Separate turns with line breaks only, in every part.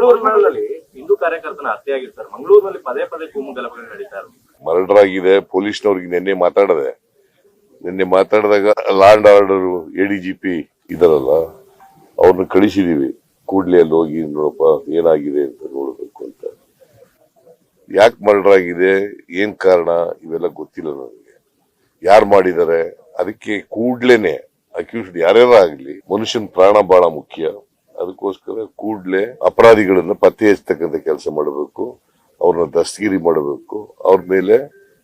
ಮಂಗಳೂರಿನಲ್ಲಿ ಹಿಂದೂ ಕಾರ್ಯಕರ್ತನ ಮಂಗಳೂರಿನಲ್ಲಿ ಪದೇ ಪದೇ ಗಲಭೆ
ಮರ್ಡರ್ ಆಗಿದೆ ಪೊಲೀಸ್ನವ್ರಿಗೆ ನಿನ್ನೆ ಮಾತಾಡದೆ. ನಿನ್ನೆ ಮಾತಾಡಿದಾಗ ಲಾಂಡ್ ಆರ್ಡರ್ ಪಿ ಇದ್ದಾರಲ್ಲ, ಅವ್ರನ್ನ ಕಳಿಸಿದೀವಿ. ಕೂಡ್ಲೆ ಅಲ್ಲಿ ಹೋಗಿ ನೋಡಪ್ಪ, ಏನಾಗಿದೆ ಅಂತ ನೋಡಬೇಕು ಅಂತ. ಯಾಕೆ ಮರ್ಡರ್ ಆಗಿದೆ ಏನ್ ಕಾರಣ, ಇವೆಲ್ಲ ಗೊತ್ತಿಲ್ಲ ನನಗೆ. ಯಾರು ಮಾಡಿದ್ದಾರೆ, ಅದಕ್ಕೆ ಕೂಡ್ಲೇನೆ ಅಕ್ಯೂಸ್ಡ್ ಯಾರ್ಯಾರ ಆಗಲಿ ಮನುಷ್ಯನ ಪ್ರಾಣ ಬಹಳ ಮುಖ್ಯ. ಅದಕ್ಕೋಸ್ಕರ ಕೂಡಲೇ ಅಪರಾಧಿಗಳನ್ನ ಪತ್ತೆ ಹಚ್ಚತಕ್ಕಂಥ ಕೆಲಸ ಮಾಡಬೇಕು ಅವ್ರನ್ನ ದಸ್ತಗಿರಿ ಮಾಡಬೇಕು ಅವ್ರ ಮೇಲೆ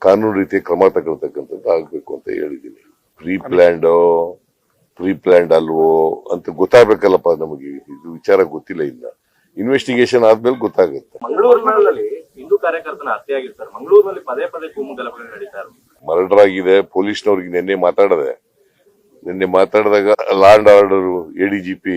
ಕಾನೂನು ರೀತಿಯ ಕ್ರಮ ತಗೊಳ್ತಕ್ಕಂಥದ್ದು ಆಗ್ಬೇಕು ಅಂತ ಹೇಳಿದೀನಿ. ಪ್ರೀ ಪ್ಲಾನ್ಡ್ ಪ್ರೀ ಪ್ಲಾನ್ಡ್ ಅಲ್ವೋ ಅಂತ ಗೊತ್ತಾಗ್ಬೇಕಲ್ಲಪ್ಪ ನಮಗೆ ಇದು ವಿಚಾರ ಗೊತ್ತಿಲ್ಲ ಇಲ್ಲ ಇನ್ವೆಸ್ಟಿಗೇಷನ್ ಆದ್ಮೇಲೆ ಗೊತ್ತಾಗುತ್ತೆ.
ಮಂಗಳೂರಿನಲ್ಲಿ ಹಿಂದೂ ಕಾರ್ಯಕರ್ತನ ಹತ್ಯೆ ಆಗಿದೆ ಸರ್. ಮಂಗಳೂರಿನಲ್ಲಿ ಪದೇ ಪದೇ ಕೂಮು ಗಲಭೆ ನಡೀತಾ
ಮರ್ಡರ್ ಆಗಿದೆ ಪೊಲೀಸ್ನವ್ರಿಗೆ ನಿನ್ನೆ ಮಾತಾಡದೆ. ನಿನ್ನೆ ಮಾತಾಡಿದಾಗ ಲಾಂಡ್ ಆರ್ಡರ್ ಎಡಿಜಿಪಿ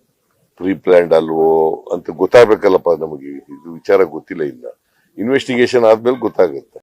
ಪ್ರೀ ಪ್ಲಾನ್ಡ್ ಅಲ್ವೋ ಅಂತ ಗೊತ್ತಾಗಬೇಕಲ್ಲಪ್ಪ ನಮಗೆ. ಇದು ವಿಚಾರ ಗೊತ್ತಿಲ್ಲ ಇನ್ನ. ಇನ್ವೆಸ್ಟಿಗೇಷನ್ ಆದ್ಮೇಲೆ ಗೊತ್ತಾಗುತ್ತೆ.